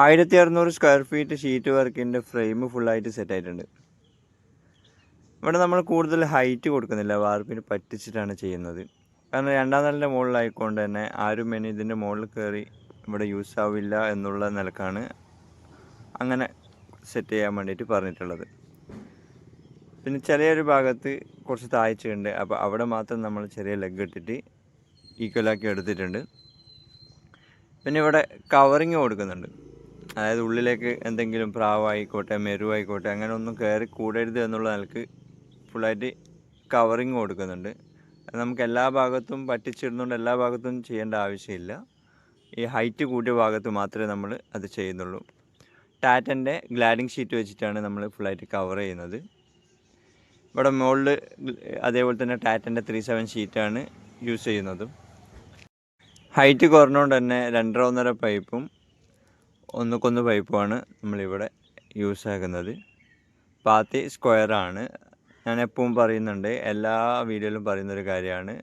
ആയിരത്തി അറുന്നൂറ് square feet sheet വർക്കിന്റെ ഫ്രെയിം ഫുള്ളായിട്ട് സെറ്റ് ആയിട്ടുണ്ട്. ഇവിടെ നമ്മൾ കൂടുതൽ ഹൈറ്റ് കൊടുക്കുന്നില്ല വാർപ്പിന് പറ്റിച്ചിട്ടാണ് ചെയ്യുന്നത്. കാരണം രണ്ടാം നിലന്റെ മുകളിലായിക്കൊണ്ട് തന്നെ ആരും ഇനി ഇതിന്റെ മുകളിൽ കയറി ഇവിടെ യൂസ് ആവില്ല എന്നുള്ള നിലക്കാണ് അങ്ങനെ സെറ്റ് ചെയ്യാൻ വേണ്ടിയിട്ട് പറഞ്ഞിട്ടുള്ളത്. പിന്നെ ചെറിയൊരു ഭാഗത്ത് കുറച്ച് താഴ്ചയുണ്ട്. അപ്പോൾ അവിടെ മാത്രം നമ്മൾ ചെറിയ ലെഗ് ഇട്ടിട്ട് ഈക്വലാക്കി എടുത്തിട്ടുണ്ട്. പിന്നെ ഇവിടെ കവറിങ് കൊടുക്കുന്നുണ്ട്. അതായത് ഉള്ളിലേക്ക് എന്തെങ്കിലും പ്രാവായിക്കോട്ടെ മെരുവായിക്കോട്ടെ അങ്ങനെ ഒന്നും കയറി കൂടരുത് എന്നുള്ള നിലയ്ക്ക് ഫുള്ളായിട്ട് കവറിങ് കൊടുക്കുന്നുണ്ട്. നമുക്ക് എല്ലാ ഭാഗത്തും പറ്റിച്ചിടുന്നുണ്ട് എല്ലാ ഭാഗത്തും ചെയ്യേണ്ട ആവശ്യമില്ല. ഈ ഹൈറ്റ് കൂട്ടിയ ഭാഗത്ത് മാത്രമേ നമ്മൾ അത് ചെയ്യുന്നുള്ളൂ. ടാറ്റന്റെ ഗ്ലാഡിങ് ഷീറ്റ് വെച്ചിട്ടാണ് നമ്മൾ ഫുള്ളായിട്ട് കവർ ചെയ്യുന്നത്. ഇവിടെ മുകളിൽ അതേപോലെ തന്നെ ടാറ്റന്റെ ത്രീ സെവൻ ഷീറ്റാണ് യൂസ് ചെയ്യുന്നതും. ഹൈറ്റ് കുറഞ്ഞുകൊണ്ട് തന്നെ രണ്ടര ഒന്നര പൈപ്പും ഒന്നുക്കൊന്ന് പൈപ്പുമാണ് നമ്മളിവിടെ യൂസ് ആക്കുന്നത് പാത്തി സ്ക്വയറാണ്. ഞാൻ എപ്പോഴും പറയുന്നുണ്ട് എല്ലാ വീഡിയോയിലും പറയുന്നൊരു കാര്യമാണ്.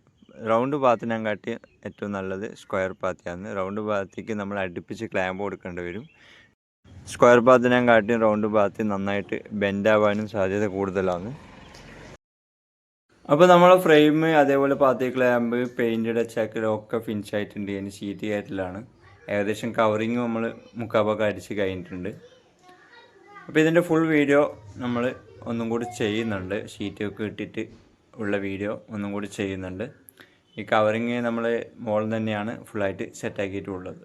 റൗണ്ട് പാത്തിനെ കാട്ടി ഏറ്റവും നല്ലത് സ്ക്വയർ പാത്തിയാണ്. റൗണ്ട് പാത്തിക്ക് നമ്മൾ അടുപ്പിച്ച് ക്ലാമ്പ് കൊടുക്കേണ്ടി വരും. സ്ക്വയർ കാട്ടി റൗണ്ട് പാത്തി നന്നായിട്ട് ബെൻഡാവാനും സാധ്യത കൂടുതലാണ്. അപ്പോൾ നമ്മൾ ഫ്രെയിം അതേപോലെ പാത്തി ക്ലാമ്പ് പെയിന്റഡ് ചക്കര ഒക്കെ ഫിനിഷ് ആയിട്ടുണ്ട്. ഇനി ഷീറ്റ് കയറ്റലാണ് ഏകദേശം കവറിങ് നമ്മൾ മുക്കാഭാഗം അടിച്ച് കഴിഞ്ഞിട്ടുണ്ട്. അപ്പോൾ ഇതിന്റെ ഫുൾ വീഡിയോ നമ്മൾ ഒന്നും കൂടി ചെയ്യുന്നുണ്ട്. ഷീറ്റൊക്കെ ഇട്ടിട്ട് ഉള്ള വീഡിയോ ഒന്നും കൂടി ചെയ്യുന്നുണ്ട്. ഈ കവറിങ് നമ്മൾ മോളിൽ തന്നെയാണ് ഫുള്ളായിട്ട് സെറ്റാക്കിയിട്ടുള്ളത്